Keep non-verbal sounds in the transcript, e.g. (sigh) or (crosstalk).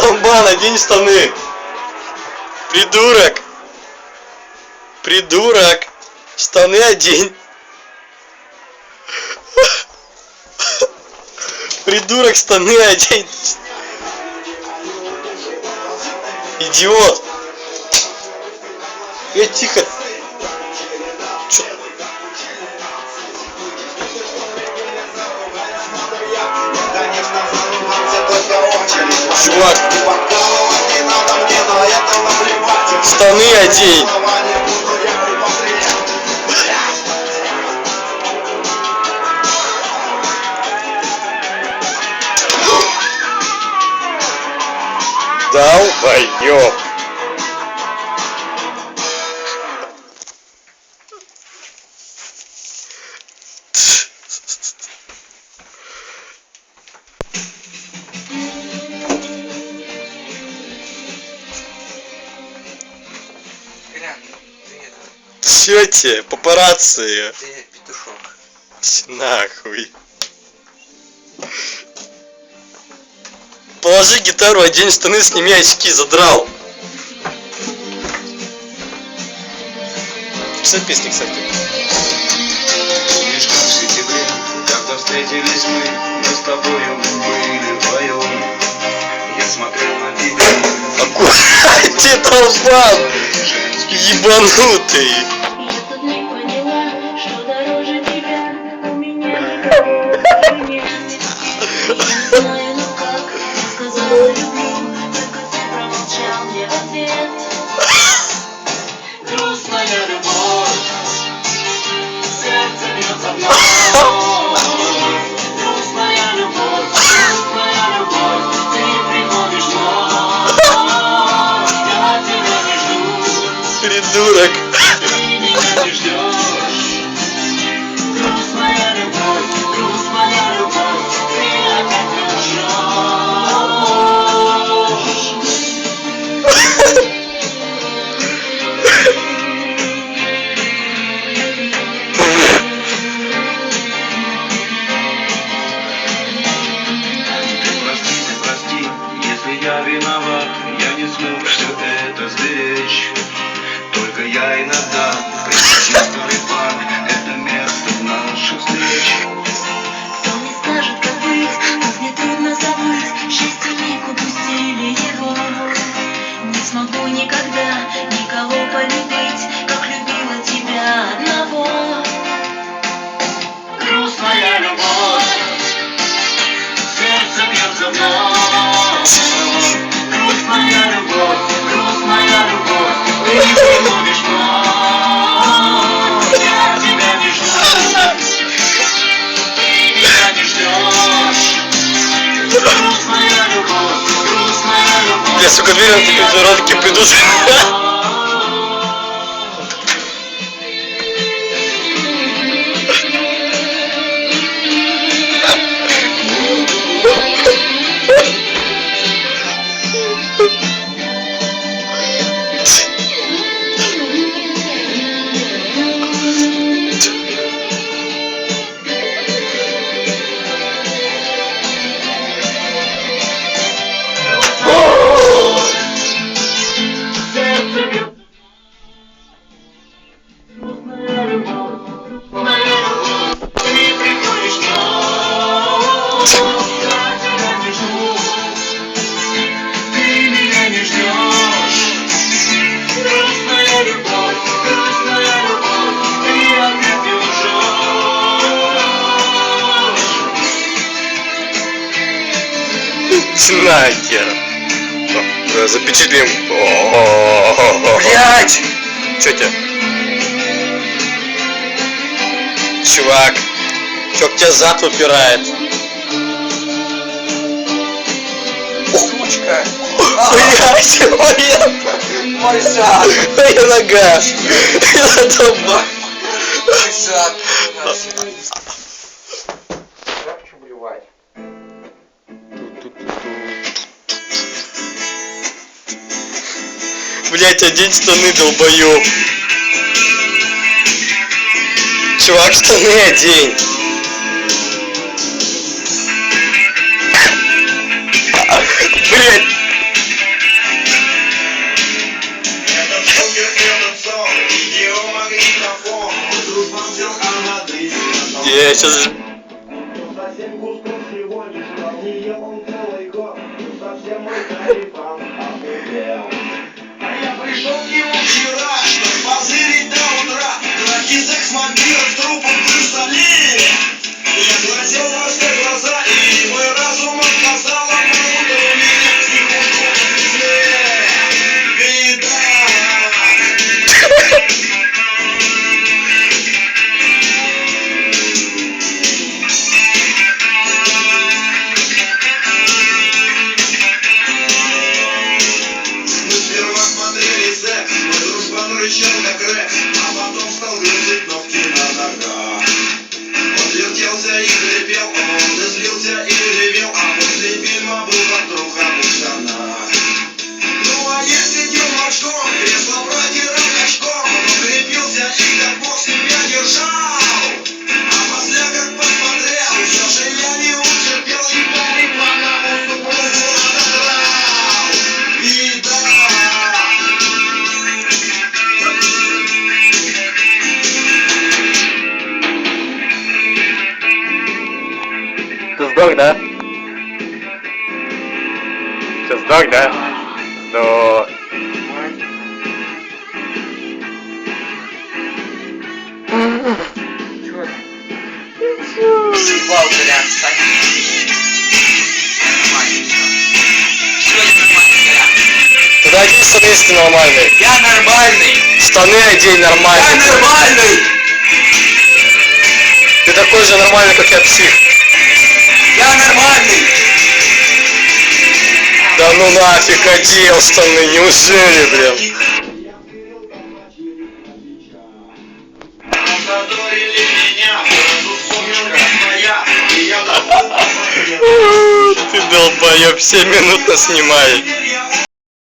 Долбан, одень штаны. Придурок. Придурок. Штаны одень. Придурок, штаны одень. Идиот. Э, тихо. Чувак, штаны одень. Долбоёб. Чё тебе, папарацци? ты петушок. Нахуй. Положи гитару, одень штаны, сними очки, задрал. Что песни, кстати? Как в сентябре, когда встретились мы, мы с тобою были вдвоем. Я смотрел на тебя, Аккуратнее, (laughs) ты долбан! Ебанутый! Жду. Придурок! Я, сука, уверен, ты международники придут. Э, Запечатлим. Блять! Чё тебе? Чувак, чё к тебе зад выпирает? Сучка! (laughs) Блять, моя, Мой зад! моя нога. (laughs) Я долба. Мой зад! (laughs) Блять, одень штаны, долбоёб. Чувак, штаны одень. Блять. Я сейчас и хрипел, он излился и здох, да? Все, здох, да? Здох. Упал, бля, Тогда. Я нормальный. Штаны одень нормальные. Я нормальный. Ты такой же нормальный, как я псих. Я нормальный. Да ну нафиг оделся-то, неужели, блин? Ты долбоеб, 7 минут снимает.